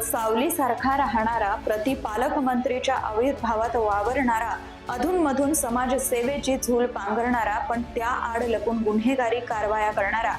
सोबत सावलीसारखा राहणारा प्रति पालकमंत्रीच्या आविर्भावात वावरणारा अधूनमधून समाजसेवेची झूल पांघरणारा पण त्या आड लपून गुन्हेगारी कारवाया करणारा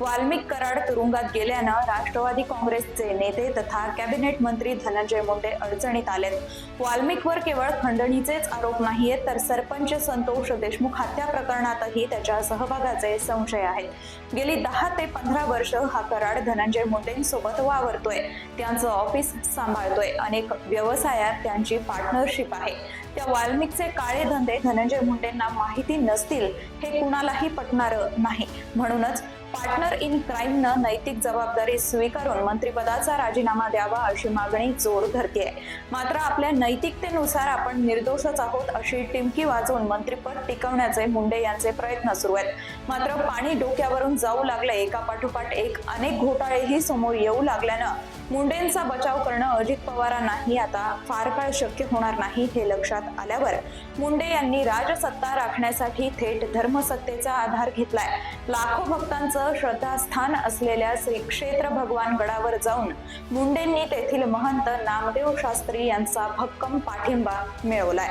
वाल्मिक कराड तुरुंगात गेल्यानं राष्ट्रवादी काँग्रेसचे नेते तथा कॅबिनेट मंत्री धनंजय मुंडे अडचणीत आलेत. वाल्मिकवर केवळ खंडणीचेच आरोप नाहीयेत तर सरपंच संतोष देशमुख हत्या प्रकरणातही त्याच्या सहभागाचे संशय आहेत. गेली दहा ते पंधरा वर्ष हा कराड धनंजय मुंडेंसोबत वावरतोय. त्यांचं ऑफिस सांभाळतोय. अनेक व्यवसायात त्यांची पार्टनरशिप आहे. त्या वाल्मिकचे काळे धंदे धनंजय मुंडेंना माहिती नसतील हे कुणालाही पटणारं नाही. म्हणूनच पार्टनर इन क्राईमनं नैतिक जबाबदारी स्वीकारून मंत्रिपदाचा राजीनामा द्यावा अशी मागणी जोर धरतीये. मात्र आपल्या नैतिकतेनुसार आपण निर्दोषच आहोत अशी टिमकी वाजवून मंत्रिपद टिकवण्याचे मुंडे यांचे प्रयत्न सुरू आहेत. मात्र पाणी डोक्यावरून जाऊ लागले एका पाठोपाठ एक अनेक घोटाळेही समोर येऊ लागल्यानं मुंडेंचा बचाव करणं अजित पवारांनाही आता फार काळ शक्य होणार नाही हे लक्षात आल्यावर मुंडे यांनी राजसत्ता राखण्यासाठी थेट धर्मसत्तेचा आधार घेतलाय. लाखो भक्तांचं श्रद्धास्थान असलेल्या श्री क्षेत्र भगवान गडावर जाऊन मुंडेंनी तेथील महंत नामदेव शास्त्री यांचा भक्कम पाठिंबा मिळवलाय.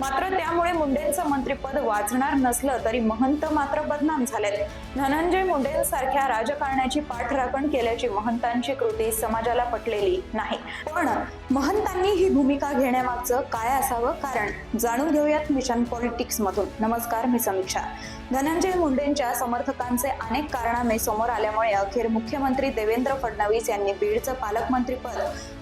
मात्र त्यामुळे मुंडेंचं मंत्रिपद वाचणार नसलं तरी महंत मात्र बदनाम झालेत. धनंजय मुंडेंसारख्या राजकारण्याची पाठराखण केल्याची महंतांची कृती समाजाला पटलेली नाही. पण महंतांनी ही भूमिका घेण्यामागचं काय असावं? कारण जाणून घेऊयात मिशन पॉलिटिक्स मधून नमस्कार मी समीक्षा. धनंजय मुंडेंच्या समर्थकांचे अनेक कारणामे समोर आल्यामुळे अखेर मुख्यमंत्री देवेंद्र फडणवीस यांनी बीडचं पालकमंत्रीपद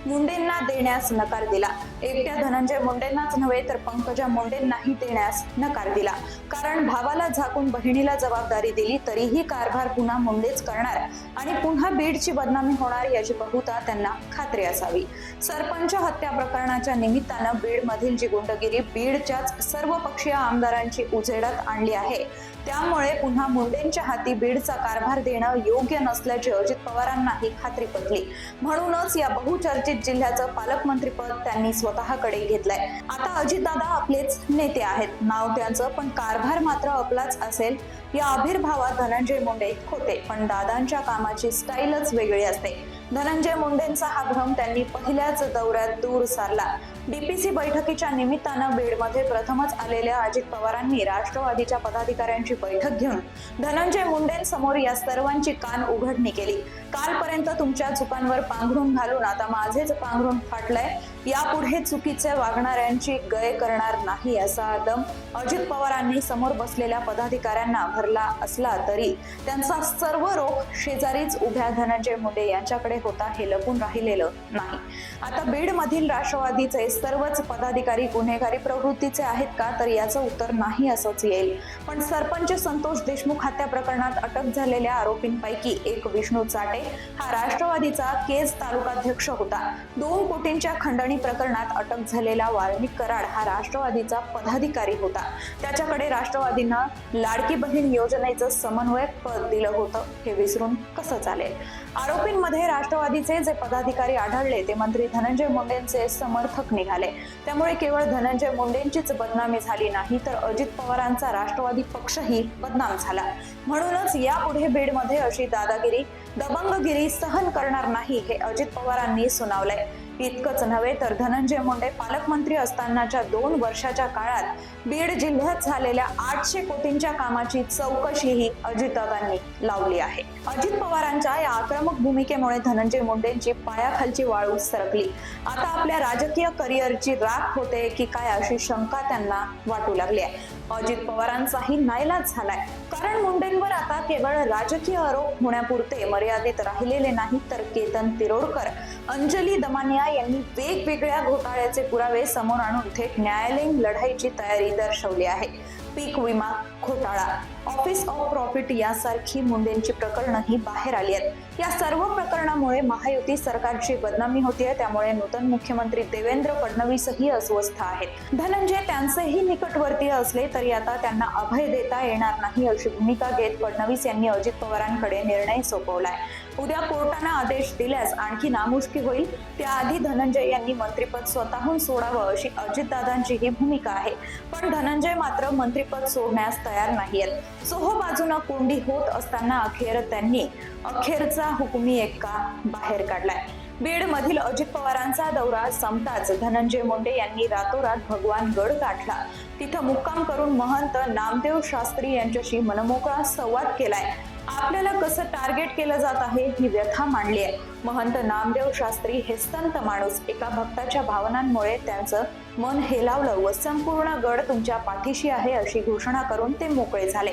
मुंडेंना देण्यास नकार दिला. एकट्या धनंजय मुंडेंनाच नव्हे तर पंकजा मुंडेंनाही देण्यास नकार दिला. कारण भावाला झाकून बहिणीला जबाबदारी दिली तरीही कारभार पुन्हा मुंडेच करणार आणि पुन्हा बीडची बदनामी होणार याची बहुता त्यांना खात्री असावी. सरपंच हत्या प्रकरणाच्या निमित्तानं बीडमधील जी गुंडगिरी बीडच्याच सर्व पक्षीय आमदारांची उजेडात आणली आहे. त्यामुळे पुन्हा मुंडेंच्या हाती बीडचा कारभार देणं योग्य नसल्याची अजित पवारांनाही खात्री पटली. म्हणूनच या बहुचर्चित जिल्ह्याचं पालकमंत्रीपद त्यांनी स्वतःकडे घेतलंय. आता अजितदादा आपलेच नेते आहेत. नाव त्यांचं पण कारभार मात्र आपलाच असेल. या आविर्भावात धनंजय मुंडे होते पण दादांच्या कामाची स्टाईलच वेगळी असते. धनंजय मुंडेंचा हा भ्रम त्यांनी पहिल्याच दौऱ्यात दूर सारला. डीपीसी बैठकीच्या निमित्तानं बीडमध्ये प्रथमच आलेल्या अजित पवारांनी राष्ट्रवादीच्या पदाधिकाऱ्यांची बैठक घेऊन धनंजय मुंडेंसमोर या सर्वांची कान उघडणी केली. कालपर्यंत तुमच्या चुकांवर पांघरून घालून आता माझेच पांघरून फाटलंय. यापुढे चुकीचे वागणाऱ्यांची गय करणार नाही असा दम अजित पवारांनी समोर बसलेल्या पदाधिकाऱ्यांना भरला असला तरी त्यांचा सर्व रोख शेजारीच उभ्या धनंजय मुंडे यांच्याकडे होता हे लपून राहिलेलं नाही. आता बीडमधील राष्ट्रवादीचे सर्वच पदाधिकारी गुन्हेगारी प्रवृत्तीचे आहेत का तर याचं उत्तर नाही असंच येईल. पण सरपंच संतोष देशमुख हत्या प्रकरणात अटक झालेल्या आरोपींपैकी एक विष्णू चाटे हा राष्ट्रवादीचा केज तालुकाध्यक्ष होता. दोन कोटींच्या खंडणी प्रकरणात अटक झालेला वाल्मिक कराड हा राष्ट्रवादीचा पदाधिकारी होता. त्याच्याकडे राष्ट्रवादीनं लाडकी बहीण योजनेचं समन्वयक पद दिलं होतं. हे विसरून कसं चालेल? आरोपींमध्ये राष्ट्रवादीचे जे पदाधिकारी आढळले ते मंत्री धनंजय मुंडेंचे समर्थक निघाले. त्यामुळे केवळ धनंजय मुंडेंचीच बदनामी झाली नाही तर अजित पवारांचा राष्ट्रवादी पक्षही बदनाम झाला. म्हणूनच यापुढे बीडमध्ये अशी दादागिरी दबंगगिरी सहन करणार नाही हे अजित पवारांनी सुनावलंय. इतकंच नव्हे तर धनंजय मुंडे पालकमंत्री असतानाच्या दोन वर्षाच्या काळात बीड जिल्ह्यात झालेल्या आठशे कोटींच्या कामाची चौकशीही अजितदादांनी लावली आहे. अजित पवारांच्या या आक्रमक भूमिकेमुळे धनंजय मुंडेंची पायाखालची वाळू सरकली. आता आपल्या राजकीय करिअरची राख होते की काय अशी शंका त्यांना वाटू लागली आहे. अजित पवारांचाही नाईलाज झालाय. कारण मुंडेंवर आता केवळ राजकीय आरोप होण्यापुरते मर्यादित राहिलेले नाहीत तर केतन तिरोडकर अंजली दमानिया यांनी वेगवेगळ्या घोटाळ्याचे पुरावे समोर आणून थेट न्यायालयीन लढाईची तयारी दर्शवली आहे. पीक विमा घोटाळा ऑफिस ऑफ प्रॉफिट यासारखी मुंडेंची प्रकरणंही बाहेर आली आहेत. या सर्व प्रकरणामुळे महायुती सरकारची बदनामी होतीये त्यामुळे नूतन मुख्यमंत्री देवेंद्र फडणवीसही अस्वस्थ आहेत. धनंजय त्यांचेही निकटवर्तीय असले तरी आता त्यांना अभय देता येणार नाही अशी भूमिका घेत फडणवीस यांनी अजित पवारांकडे निर्णय सोपवलाय. उद्या कोर्टानं आदेश दिल्यास आणखी नामुष्की होईल. त्याआधी धनंजय यांनी मंत्रिपद स्वतःहून सोडावं अशी अजितदादांची ही भूमिका आहे. पण धनंजय मात्र मंत्रिपद सोडण्यास तयार नाहीयेत. सोहो बाजूनं कोंडी होत असताना अखेर त्यांनी अखेरचा हुकुमी एक्का बाहेर काढलाय. बीडमधील अजित पवारांचा दौरा संपताच धनंजय मुंडे यांनी रातोरात भगवान गड गाठला. तिथं मुक्काम करून महंत नामदेव शास्त्री यांच्याशी मनमोकळा संवाद केलाय. आपल्याला कसं टार्गेट केलं जात आहे ही व्यथा मांडली आहे. महंत नामदेव शास्त्री हे संत माणूस एका भक्ताच्या भावनांमुळे त्यांचं मन हेलावलं व संपूर्ण गड तुमच्या पाठीशी आहे अशी घोषणा करून ते मोकळे झाले.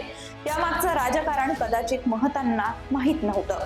यामागचं राजकारण कदाचित महतांना माहीत नव्हतं.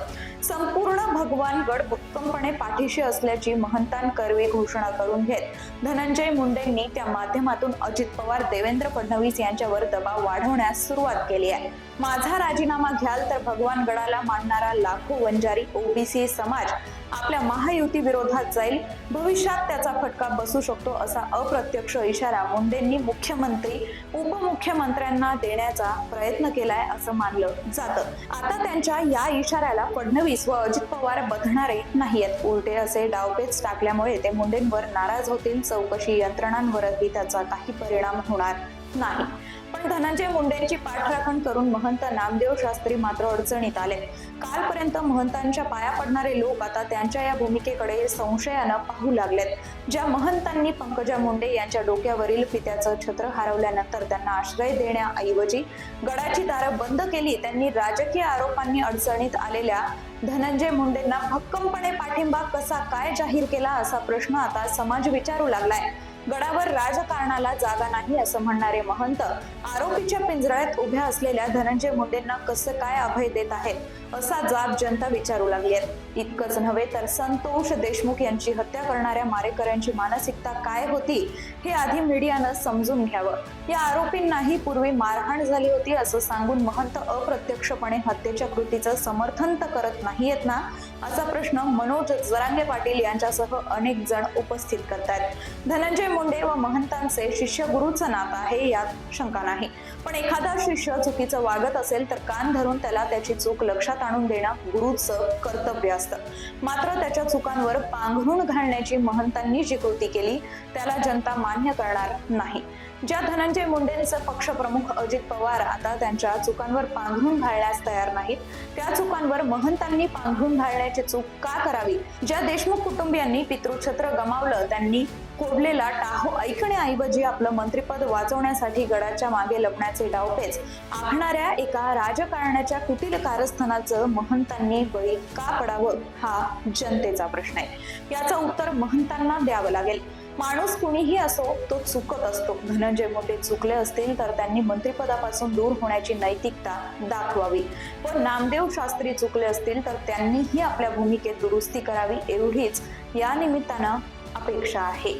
संपूर्ण भगवानगड भक्कमपणे पाठीशी असल्याची महंतान कर्वे घोषणा करून घेत. धनंजय मुंडेंनी त्या माध्यमातून अजित पवार देवेंद्र फडणवीस यांच्यावर दबाव वाढवण्यास सुरुवात केली आहे. माझा राजीनामा घ्याल तर भगवानगडाला मानणारा लाखो वंजारी ओबीसी समाज आपल्या महायुती विरोधात जाईल. भविष्यात त्याचा फटका बसू शकतो असा अप्रत्यक्ष इशारा मुंडेंनी मुख्यमंत्री उपमुख्यमंत्र्यांना देण्याचा प्रयत्न केलाय असं मानलं जातं. आता त्यांच्या या इशाऱ्याला फडणवीस व अजित पवार बधणारे नाहीयेत. उलटे असे डावपेच टाकल्यामुळे ते मुंडेंवर नाराज होतील. चौकशी यंत्रणांवरही त्याचा काही परिणाम होणार नाही. पण धनंजय मुंडेंची पाठराखण करून महंत नामदेव शास्त्री मात्र अडचणीत आले. कालपर्यंत महंतांच्या पाया पडणारे लोक आता त्यांच्या या भूमिकेकडे संशयानं पाहू लागलेत. ज्या महंतांनी पंकजा मुंडे यांच्या डोक्यावरील पित्याचं छत्र हरवल्यानंतर त्यांना आश्रय देण्याऐवजी गडाची दारं बंद केली त्यांनी राजकीय आरोपांनी अडचणीत आलेल्या धनंजय मुंडेंना भक्कमपणे पाठिंबा कसा काय जाहीर केला असा प्रश्न आता समाज विचारू लागलाय. गडावर राजकारणाला जागा नाही असं म्हणणारे महंत आरोपीच्या पिंजऱ्यात उभ्या असलेल्या धनंजय मुंडेंना कसं काय अभय देत आहेत? असा जाब जनता विचारू लागली आहे इतकंच नव्हे तर संतोष देशमुख यांची हत्या करणाऱ्या मारेकऱ्यांची मानसिकता काय होती हे आधी मीडियानं समजून घ्यावं. या आरोपींनाही पूर्वी मारहाण झाली होती असं सांगून महंत अप्रत्यक्षपणे हत्येच्या कृतीचं समर्थन तर करत नाहीयेत ना? असा प्रश्न मनोज जरांगे पाटील यांच्यासह अनेक जण उपस्थित करतात धनंजय मुंडे व महंतांचे शिष्य गुरुचं नातं आहे यात शंका नाही. पण एखादा शिष्य चुकीचं वागत असेल तर कान धरून त्याला त्याची चूक लक्षात आणून देणं गुरुचं कर्तव्य असतं. मात्र त्याच्या चुकांवर पांघरून घालण्याची महंतांनी जी कृती केली त्याला जनता मान्य करणार नाही. ज्या धनंजय मुंडेंचं पक्षप्रमुख अजित पवार आता त्यांच्या चुकांवर पांघरून घालण्यास तयार नाहीत त्या चुकांवर महंतांनी पांघरून घालण्याची चूक का करावी? ज्या देशमुख कुटुंबियांनी पितृछत्र गमावलं त्यांनी कोडलेला टाहो ऐकण्याऐवजी आपलं मंत्रिपद वाचवण्यासाठी गडाच्या मागे लपण्याचे डावपेच. आखणाऱ्या एका राजकारणाच्या कुटील कारस्थानाचं महंतांनी बळी का पडावं? हा जनतेचा प्रश्न आहे. याचं उत्तर महंतांना द्यावं लागेल. माणूस कुणीही असो तो चुकत असतो. धनंजय मोठे चुकले असतील तर त्यांनी मंत्रिपदापासून दूर होण्याची नैतिकता दाखवावी. पण नामदेव शास्त्री चुकले असतील तर त्यांनीही आपल्या भूमिकेत दुरुस्ती करावी एवढीच. या निमित्तानं अपेक्षा आहे.